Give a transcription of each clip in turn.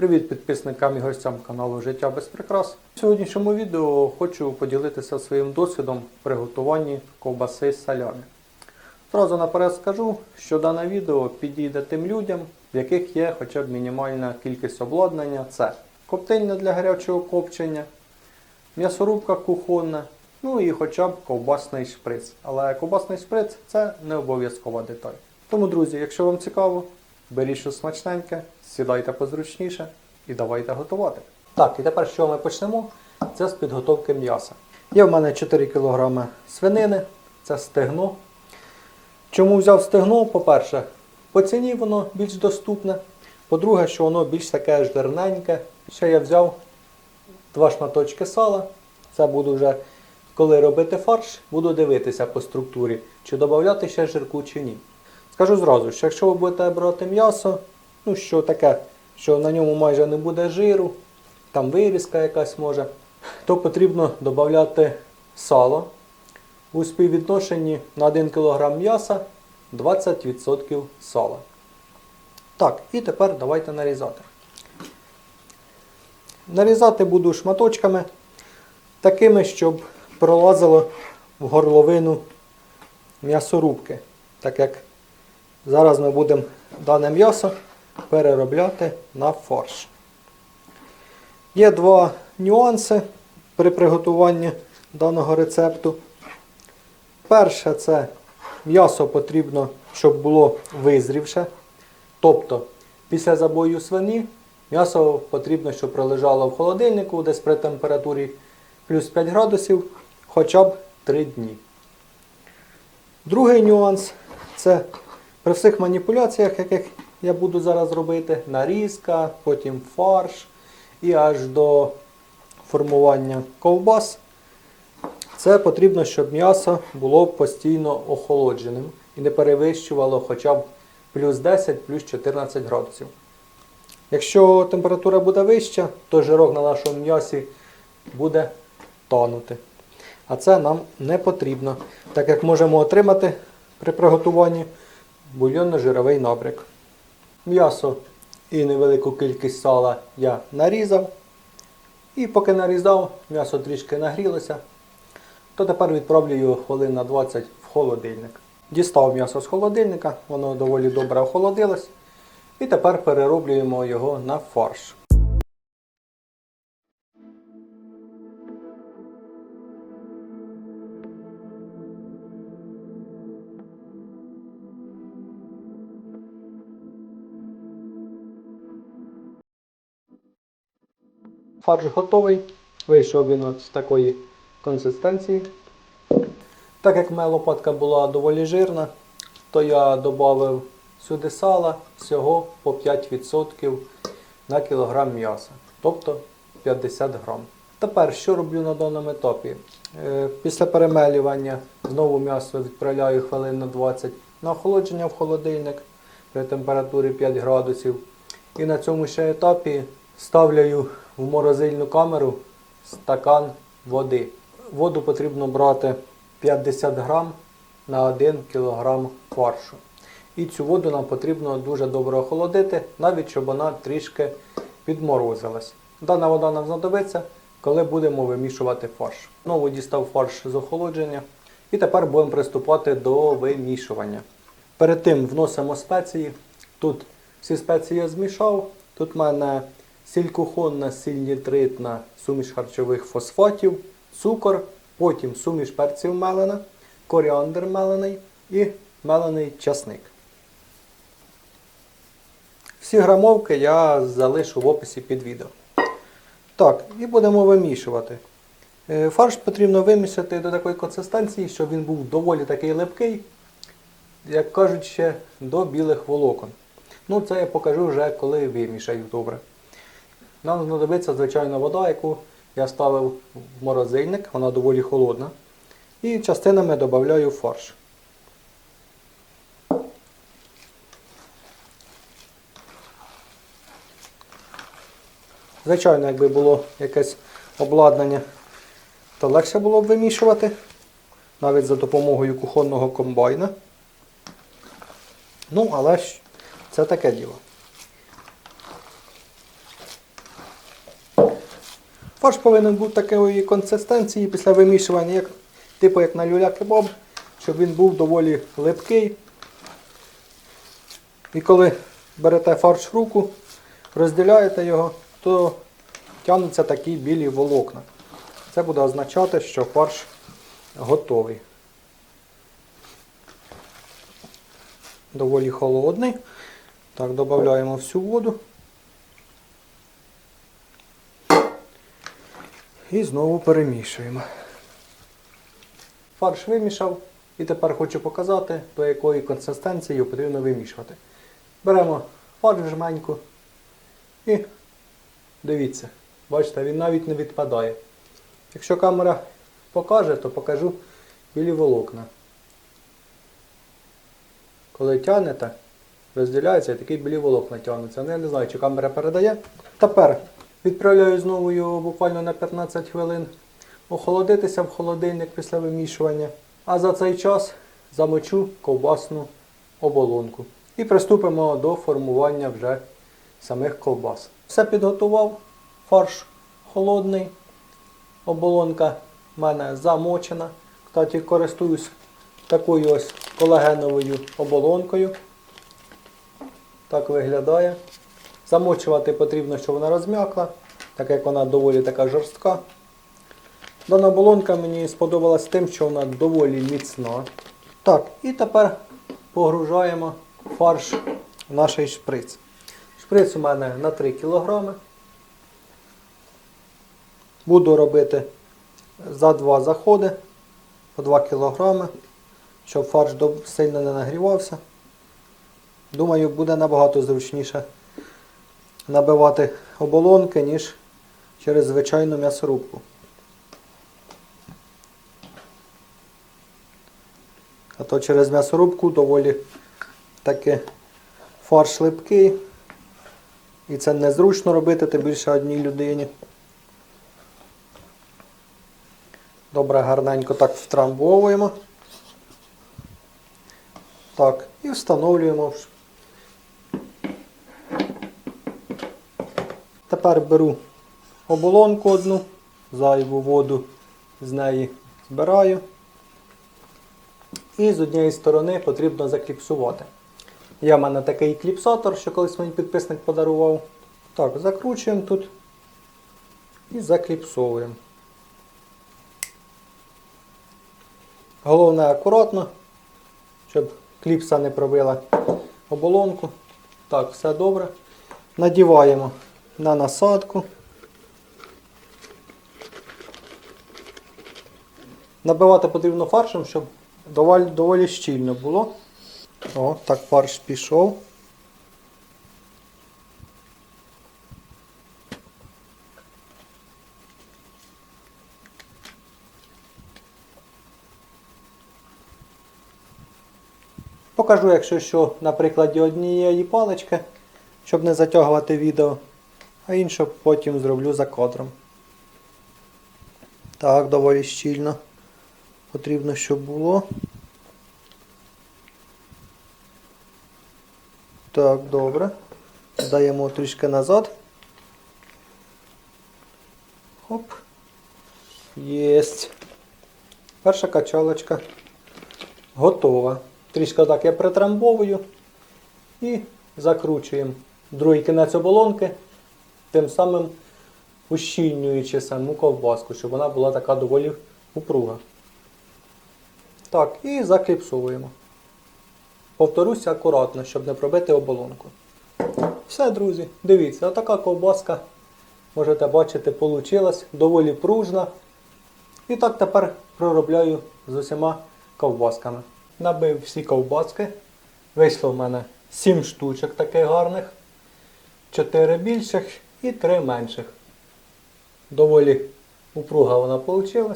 Привіт підписникам і гостям каналу Життя без прикрас. В сьогоднішньому відео хочу поділитися своїм досвідом в приготуванні ковбаси з салями. Зразу наперед скажу, що дане відео підійде тим людям, в яких є хоча б мінімальна кількість обладнання. Це коптильня для гарячого копчення, м'ясорубка кухонна, ну і хоча б ковбасний шприц. Але ковбасний шприц це не обов'язкова деталь. Тому, друзі, якщо вам цікаво, беріть щось смачненьке, сідайте позручніше і давайте готувати. Так, і тепер що ми почнемо? Це з підготовки м'яса. Є в мене 4 кг свинини, це стегно. Чому взяв стегно? По-перше, по ціні воно більш доступне. По-друге, що воно більш таке жирненьке. Ще я взяв два шматочки сала. Це буду вже, коли робити фарш, буду дивитися по структурі, чи додати ще жирку чи ні. Скажу зразу, що якщо ви будете брати м'ясо, ну що таке, що на ньому майже не буде жиру, там вирізка якась може, то потрібно додати сало у співвідношенні на 1 кг м'яса 20% сала. Так, і тепер давайте нарізати. Нарізати буду шматочками, такими, щоб пролазило в горловину м'ясорубки. Так як зараз ми будемо дане м'ясо переробляти на фарш. Є два нюанси при приготуванні даного рецепту. Перше, це м'ясо потрібно, щоб було визрівше. Тобто, після забою свині м'ясо потрібно, щоб пролежало в холодильнику десь при температурі плюс 5 градусів хоча б 3 дні. Другий нюанс це при всіх маніпуляціях, яких я буду зараз робити, нарізка, потім фарш і аж до формування ковбас. Це потрібно, щоб м'ясо було постійно охолодженим і не перевищувало хоча б плюс 10, плюс 14 градусів. Якщо температура буде вища, то жирок на нашому м'ясі буде тонути. А це нам не потрібно, так як можемо отримати при приготуванні бульйонно-жировий набрик. М'ясо і невелику кількість сала я нарізав. І поки нарізав, м'ясо трішки нагрілося, то тепер відправлю його хвилин на 20 в холодильник. Дістав м'ясо з холодильника, воно доволі добре охолодилось. І тепер перероблюємо його на фарш. Фарш готовий. Вийшов він от з такої консистенції. Так як моя лопатка була доволі жирна, то я додав сюди сала всього по 5% на кілограм м'яса, тобто 50 грам. Тепер що роблю на даному етапі? Е, Після перемелювання знову м'ясо відправляю хвилин на 20 на охолодження в холодильник при температурі 5 градусів. І на цьому ще етапі ставляю в морозильну камеру стакан води. Воду потрібно брати 50 грам на 1 кг фаршу. І цю воду нам потрібно дуже добре охолодити, навіть щоб вона трішки підморозилась. Дана вода нам знадобиться, коли будемо вимішувати фарш. Знову дістав фарш з охолодження. І тепер будемо приступати до вимішування. Перед тим вносимо спеції. Тут всі спеції я змішав. Тут в мене сіль кухонна, сіль нітритна, суміш харчових фосфатів, цукор, потім суміш перців мелена, коріандр мелений і мелений часник. Всі грамовки я залишу в описі під відео. Так, і будемо вимішувати. Е, Фарш потрібно вимішати до такої консистенції, щоб він був доволі такий липкий, як кажуть ще, до білих волокон. Ну, це я покажу вже, коли вимішаю добре. Нам знадобиться звичайна вода, яку я ставив в морозильник, вона доволі холодна. І частинами додаю фарш. Звичайно, якби було якесь обладнання, то легше було б вимішувати, навіть за допомогою кухонного комбайна. Ну, але ж це таке діло. Фарш повинен бути такої консистенції після вимішування, як, типу як на люля кебаб, щоб він був доволі липкий. І коли берете фарш в руку, розділяєте його, то тягнуться такі білі волокна. Це буде означати, що фарш готовий. Доволі холодний. Так, додаємо всю воду. І знову перемішуємо. Фарш вимішав. І тепер хочу показати, до якої консистенції його потрібно вимішувати. Беремо фарш жменьку і дивіться, бачите, він навіть не відпадає. Якщо камера покаже, то покажу білі волокна. Коли тягнете, розділяється і такі білі волокна тягнуться. Ну, я не знаю, чи камера передає. Тепер відправляю знову його буквально на 15 хвилин охолодитися в холодильник після вимішування. А за цей час замочу ковбасну оболонку. І приступимо до формування вже самих ковбас. Все підготував, фарш холодний, оболонка в мене замочена. Кстати, користуюсь такою ось колагеновою оболонкою. Так виглядає. Замочувати потрібно, щоб вона розм'якла, так як вона доволі така жорстка. Дана оболонка мені сподобалась тим, що вона доволі міцна. Так, і тепер погружаємо фарш в наш шприц. Шприц у мене на 3 кг. Буду робити за два заходи по 2 кг, щоб фарш сильно не нагрівався. Думаю, буде набагато зручніше набивати оболонки, ніж через звичайну м'ясорубку. А то через м'ясорубку доволі таки фарш липкий. І це незручно робити, тим більше одній людині. Добре, гарненько так втрамбовуємо. Так, і встановлюємо. в ш- Тепер беру оболонку одну, зайву воду з неї збираю. І з однієї сторони потрібно закліпсувати. Є в мене такий кліпсатор, що колись мені підписник подарував. Так, закручуємо тут і закліпсовуємо. Головне акуратно, щоб кліпса не пробила оболонку. Так, все добре. Надіваємо на насадку. Набивати потрібно фаршем, щоб доволі, доволі щільно було. О, так фарш пішов. Покажу, якщо що, на прикладі однієї палички, щоб не затягувати відео, а іншу потім зроблю за кадром. Так, доволі щільно. Потрібно, щоб було. Так, добре. Даємо трішки назад. Хоп. Єсть. Перша качалочка готова. Трішки так я притрамбовую і закручуємо другий кінець оболонки, тим самим ущільнюючи саму ковбаску, щоб вона була така доволі упруга. Так, і закліпсовуємо. Повторюся акуратно, щоб не пробити оболонку. Все, друзі, дивіться, отака ковбаска, можете бачити, получилась доволі пружна. І так тепер проробляю з усіма ковбасками. Набив всі ковбаски. Вийшло в мене 7 штучок таких гарних, 4 більших і 3 менших. Доволі упруга вона вийшла.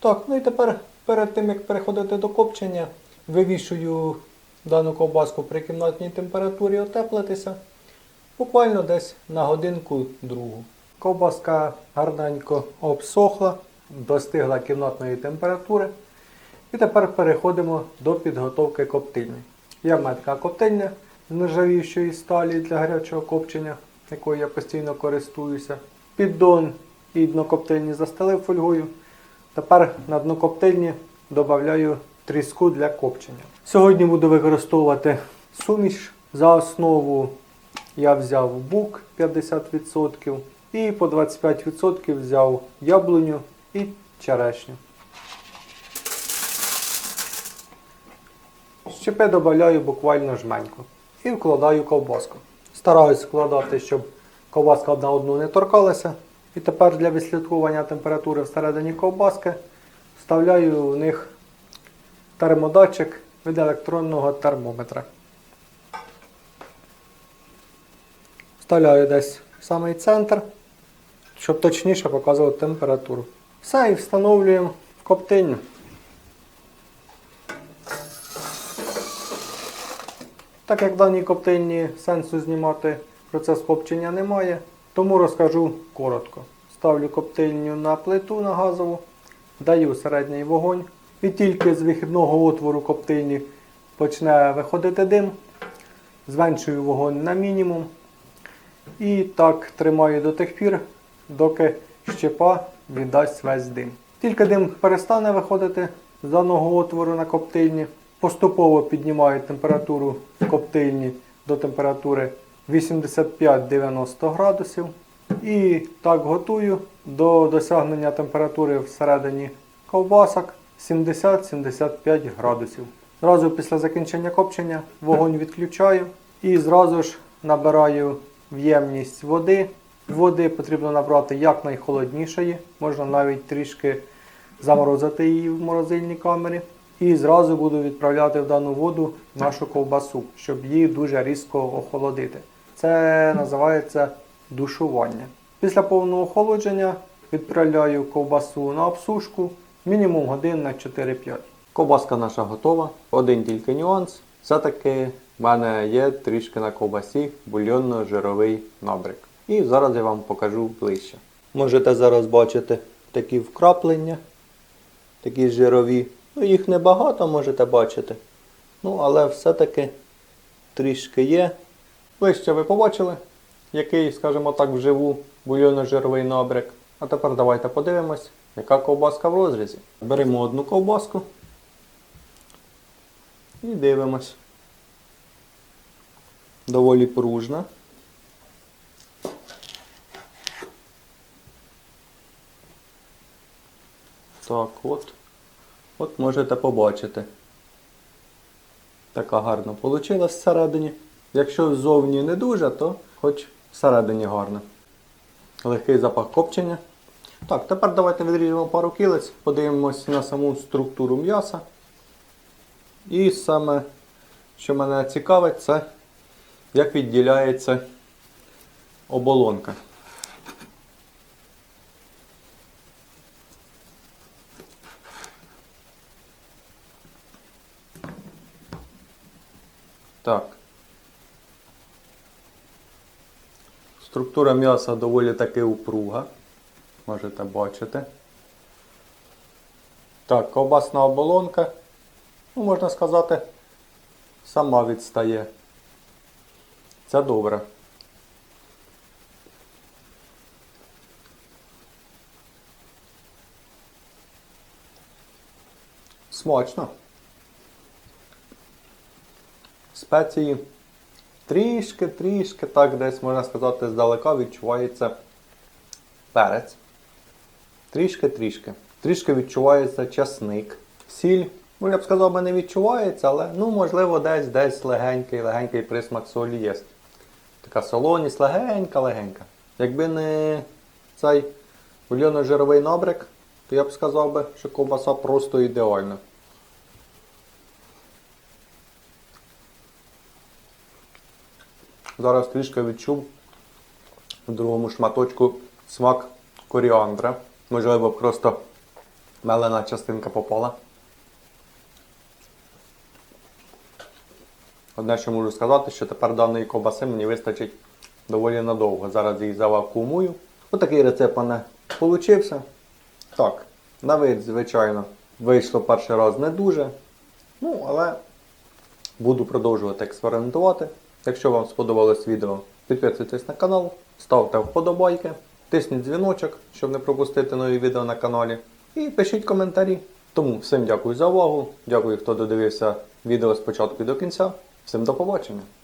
Так, ну і тепер перед тим як переходити до копчення, вивішую дану ковбаску при кімнатній температурі отеплитися. Буквально десь на годинку другу. Ковбаска гарненько обсохла, достигла кімнатної температури. І тепер переходимо до підготовки коптильні. Є така коптильня з нержавіючої сталі для гарячого копчення, якою я постійно користуюся. Піддон і дно коптильні застелив фольгою. Тепер на дно коптильні додаю тріску для копчення. Сьогодні буду використовувати суміш. За основу я взяв бук 50% і по 25% взяв яблуню і черешню. Щепи додаю буквально жменьку і вкладаю ковбаску. Стараюсь вкладати, щоб ковбаска одна одну не торкалася. І тепер для відслідкування температури всередині ковбаски вставляю в них термодатчик від електронного термометра. Вставляю десь в самий центр, щоб точніше показувати температуру. Все і встановлюємо в коптильню. Так як в даній коптильні сенсу знімати процес копчення немає, тому розкажу коротко. Ставлю коптильню на плиту на газову, даю середній вогонь. І тільки з вихідного отвору коптильні почне виходити дим, зменшую вогонь на мінімум. І так тримаю до тих пір, доки щепа віддасть весь дим. Тільки дим перестане виходити з даного отвору на коптильні. Поступово піднімаю температуру в коптильні до температури 85-90 градусів. І так готую до досягнення температури всередині ковбасок 70-75 градусів. Зразу після закінчення копчення вогонь відключаю і зразу ж набираю в ємність води. Води потрібно набрати якнайхолоднішої, можна навіть трішки заморозити її в морозильній камері. І зразу буду відправляти в дану воду нашу ковбасу, щоб її дуже різко охолодити. Це називається душування. Після повного охолодження відправляю ковбасу на обсушку мінімум годин на 4-5. Ковбаска наша готова. Один тільки нюанс. Все-таки в мене є трішки на ковбасі бульйонно-жировий набрик. І зараз я вам покажу ближче. Можете зараз бачити такі вкраплення, такі жирові. Ну, їх небагато можете бачити. Ну, але все-таки трішки є. Ближче ви побачили, який, скажімо так, вживу бульйонно-жировий набрик. А тепер давайте подивимось, яка ковбаска в розрізі. Беремо одну ковбаску і дивимось. Доволі пружна. Так, от. От можете побачити. Така гарна вийшла всередині. Якщо ззовні не дуже, то хоч всередині гарно. Легкий запах копчення. Так, тепер давайте відріжемо пару кілець, подивимось на саму структуру м'яса. І саме, що мене цікавить, це як відділяється оболонка. Так. Структура м'яса доволі таки упруга. Можете бачити. Так, ковбасна оболонка, ну, можна сказати, сама відстає. Це добре. Смачно. Спеції трішки-трішки, так десь можна сказати, здалека відчувається перець. Трішки-трішки. Трішки відчувається часник. Сіль, ну я б сказав, не відчувається, але ну, можливо, десь десь легенький, легенький присмак солі є. Така солоність, легенька-легенька. Якби не цей бульйонно-жировий набрик, то я б сказав би, що ковбаса просто ідеальна. Зараз трішки відчув в другому шматочку смак коріандра. Можливо, просто мелена частинка попала. Одне, що можу сказати, що тепер даної ковбаси мені вистачить доволі надовго. Зараз її завакуумую. Отакий рецепт мене получився. Так, на вид, звичайно, вийшло перший раз не дуже. Ну, але буду продовжувати експериментувати. Якщо вам сподобалось відео, підписуйтесь на канал, ставте вподобайки. тисніть дзвіночок, щоб не пропустити нові відео на каналі. І пишіть коментарі. Тому всім дякую за увагу. Дякую, хто додивився відео з початку до кінця. Всім до побачення.